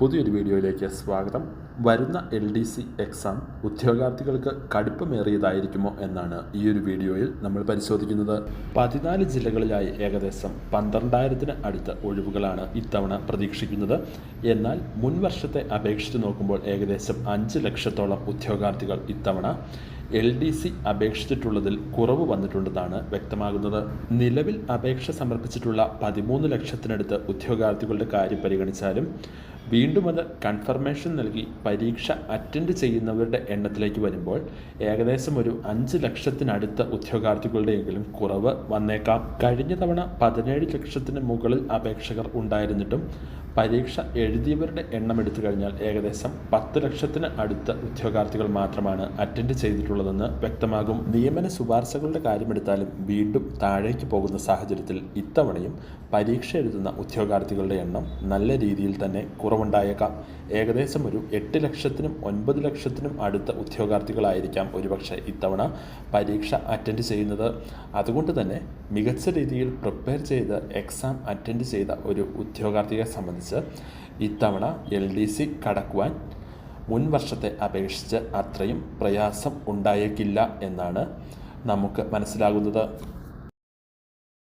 പുതിയൊരു വീഡിയോയിലേക്ക് സ്വാഗതം. വരുന്ന എൽ ഡി സി എക്സാം ഉദ്യോഗാർത്ഥികൾക്ക് കടുപ്പമേറിയതായിരിക്കുമോ എന്നാണ് ഈ ഒരു വീഡിയോയിൽ നമ്മൾ പരിശോധിക്കുന്നത്. പതിനാല് ജില്ലകളിലായി ഏകദേശം പന്ത്രണ്ടായിരത്തിന് അടുത്ത് ഒഴിവുകളാണ് ഇത്തവണ പ്രതീക്ഷിക്കുന്നത്. എന്നാൽ മുൻ വർഷത്തെ അപേക്ഷിച്ച് നോക്കുമ്പോൾ ഏകദേശം അഞ്ച് ലക്ഷത്തോളം ഉദ്യോഗാർത്ഥികൾ ഇത്തവണ എൽ ഡി സി അപേക്ഷിച്ചിട്ടുള്ളതിൽ കുറവ് വന്നിട്ടുണ്ടെന്നാണ് വ്യക്തമാകുന്നത്. നിലവിൽ അപേക്ഷ സമർപ്പിച്ചിട്ടുള്ള പതിമൂന്ന് ലക്ഷത്തിനടുത്ത് ഉദ്യോഗാർത്ഥികളുടെ കാര്യം പരിഗണിച്ചാലും വീണ്ടും അത് കൺഫർമേഷൻ നൽകി പരീക്ഷ അറ്റൻഡ് ചെയ്യുന്നവരുടെ എണ്ണത്തിലേക്ക് വരുമ്പോൾ ഏകദേശം ഒരു അഞ്ച് ലക്ഷത്തിനടുത്ത ഉദ്യോഗാർത്ഥികളുടെയെങ്കിലും കുറവ് വന്നേക്കാം. കഴിഞ്ഞ തവണ പതിനേഴ് ലക്ഷത്തിന് മുകളിൽ അപേക്ഷകർ ഉണ്ടായിരുന്നിട്ടും പരീക്ഷ എഴുതിയവരുടെ എണ്ണം എടുത്തു കഴിഞ്ഞാൽ ഏകദേശം പത്ത് ലക്ഷത്തിന് അടുത്ത ഉദ്യോഗാർത്ഥികൾ മാത്രമാണ് അറ്റൻഡ് ചെയ്തിട്ടുള്ളതെന്ന് വ്യക്തമാകും. നിയമന ശുപാർശകളുടെ കാര്യമെടുത്താലും വീണ്ടും താഴേക്ക് പോകുന്ന സാഹചര്യത്തിൽ ഇത്തവണയും പരീക്ഷ എഴുതുന്ന ഉദ്യോഗാർത്ഥികളുടെ എണ്ണം നല്ല രീതിയിൽ തന്നെ കുറവുണ്ടായേക്കാം. ഏകദേശം ഒരു എട്ട് ലക്ഷത്തിനും ഒൻപത് ലക്ഷത്തിനും അടുത്ത ഉദ്യോഗാർത്ഥികളായിരിക്കാം ഒരുപക്ഷെ ഇത്തവണ പരീക്ഷ അറ്റൻഡ് ചെയ്യുന്നത്. അതുകൊണ്ട് തന്നെ മികച്ച രീതിയിൽ പ്രിപ്പയർ ചെയ്ത് എക്സാം അറ്റൻഡ് ചെയ്ത ഒരു ഉദ്യോഗാർത്ഥിയെ സംബന്ധിച്ച് ഇത്തവണ എൽ ഡി സി കടക്കുവാൻ മുൻ വർഷത്തെ അപേക്ഷിച്ച് അത്രയും പ്രയാസം ഉണ്ടായേക്കില്ല എന്നാണ് നമുക്ക് മനസ്സിലാകുന്നത്.